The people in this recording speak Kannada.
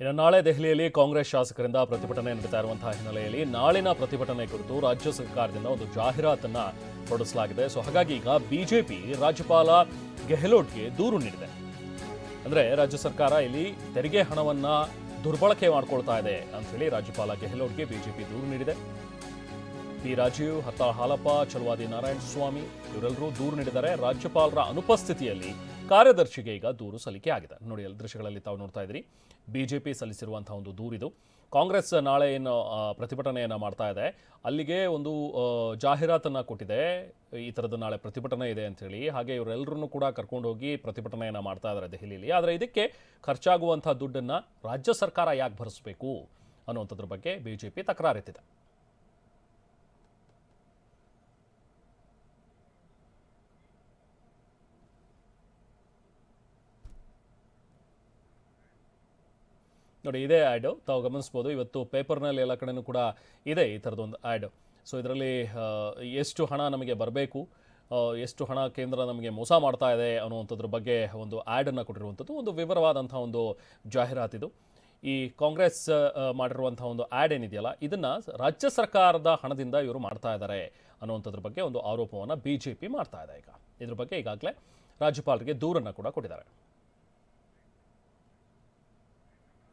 ಇನ್ನು ನಾಳೆ ದೆಹಲಿಯಲ್ಲಿ ಕಾಂಗ್ರೆಸ್ ಶಾಸಕರಿಂದ ಪ್ರತಿಭಟನೆ ನಡೀತಾ ಇರುವಂತಹ ಹಿನ್ನೆಲೆಯಲ್ಲಿ ನಾಳಿನ ಪ್ರತಿಭಟನೆ ಕುರಿತು ರಾಜ್ಯ ಸರ್ಕಾರದಿಂದ ಒಂದು ಜಾಹೀರಾತನ್ನ ಹೊರಡಿಸಲಾಗಿದೆ. ಸೊ, ಹಾಗಾಗಿ ಈಗ ಬಿಜೆಪಿ ರಾಜ್ಯಪಾಲ ಗೆಹ್ಲೋಟ್ಗೆ ದೂರು ನೀಡಿದೆ. ಅಂದ್ರೆ ರಾಜ್ಯ ಸರ್ಕಾರ ಇಲ್ಲಿ ತೆರಿಗೆ ಹಣವನ್ನ ದುರ್ಬಳಕೆ ಮಾಡ್ಕೊಳ್ತಾ ಇದೆ ಅಂತ ಹೇಳಿ ರಾಜ್ಯಪಾಲ ಗೆಹ್ಲೋಟ್ಗೆ ಬಿಜೆಪಿ ದೂರು ನೀಡಿದೆ. ಪಿ ರಾಜೀವ್ ಹತ್ತಾಳ್ ಹಾಲಪ್ಪ ಚಲುವಾದಿ ನಾರಾಯಣ ಸ್ವಾಮಿ ಇವರೆಲ್ಲರೂ ದೂರು ನೀಡಿದ್ದಾರೆ. ರಾಜ್ಯಪಾಲರ ಅನುಪಸ್ಥಿತಿಯಲ್ಲಿ ಕಾರ್ಯದರ್ಶಿಗೆ ಈಗ ದೂರು ಸಲ್ಲಿಕೆ ಆಗಿದೆ. ನೋಡಿ ಎಲ್ಲ ದೃಶ್ಯಗಳಲ್ಲಿ ತಾವು ನೋಡ್ತಾ ಇದ್ದೀರಿ. ಬಿಜೆಪಿ ಸಲ್ಲಿಸಿರುವಂತಹ ಒಂದು ದೂರಿದು. ಕಾಂಗ್ರೆಸ್ ನಾಳೆ ಏನು ಪ್ರತಿಭಟನೆಯನ್ನು ಮಾಡ್ತಾ ಇದೆ. ಅಲ್ಲಿಗೆ ಒಂದು ಜಾಹೀರಾತನ್ನು ಕೊಟ್ಟಿದೆ. ಈ ಥರದ್ದು ನಾಳೆ ಪ್ರತಿಭಟನೆ ಇದೆ ಅಂತ ಹೇಳಿ. ಹಾಗೆ ಇವರೆಲ್ಲರೂ ಕೂಡ ಕರ್ಕೊಂಡು ಹೋಗಿ ಪ್ರತಿಭಟನೆಯನ್ನ ಮಾಡ್ತಾ ಇದ್ದಾರೆ ದೆಹಲಿಯಲ್ಲಿ. ಆದರೆ ಇದಕ್ಕೆ ಖರ್ಚಾಗುವಂಥ ದುಡ್ಡನ್ನ ರಾಜ್ಯ ಸರ್ಕಾರ ಯಾಕೆ ಭರಿಸಬೇಕು ಅನ್ನುವಂಥದ್ರ ಬಗ್ಗೆ ಬಿಜೆಪಿ ತಕರಾರೆತ್ತಿದೆ ನೋಡಿ, ಇದೇ ಆ್ಯಡು. ತಾವು ಗಮನಿಸ್ಬೋದು, ಇವತ್ತು ಪೇಪರ್ನಲ್ಲಿ ಎಲ್ಲ ಕಡೆನೂ ಕೂಡ ಇದೆ ಈ ಥರದೊಂದು ಆ್ಯಡ್. ಸೊ, ಇದರಲ್ಲಿ ಎಷ್ಟು ಹಣ ನಮಗೆ ಬರಬೇಕು ಎಷ್ಟು ಹಣ ಕೇಂದ್ರ ನಮಗೆ ಮೋಸ ಮಾಡ್ತಾ ಇದೆ ಅನ್ನುವಂಥದ್ರ ಬಗ್ಗೆ ಒಂದು ಆ್ಯಡನ್ನು ಕೊಟ್ಟಿರುವಂಥದ್ದು, ಒಂದು ವಿವರವಾದಂಥ ಒಂದು ಜಾಹೀರಾತಿದು. ಈ ಕಾಂಗ್ರೆಸ್ ಮಾಡಿರುವಂಥ ಒಂದು ಆ್ಯಡ್ ಏನಿದೆಯಲ್ಲ, ಇದನ್ನು ರಾಜ್ಯ ಸರ್ಕಾರದ ಹಣದಿಂದ ಇವರು ಮಾಡ್ತಾ ಇದ್ದಾರೆ ಅನ್ನುವಂಥದ್ರ ಬಗ್ಗೆ ಒಂದು ಆರೋಪವನ್ನು ಬಿ ಜೆ ಪಿ ಮಾಡ್ತಾ ಇದೆ ಈಗ. ಇದ್ರ ಬಗ್ಗೆ ಈಗಾಗಲೇ ರಾಜ್ಯಪಾಲರಿಗೆ ದೂರನ್ನು ಕೂಡ ಕೊಟ್ಟಿದ್ದಾರೆ.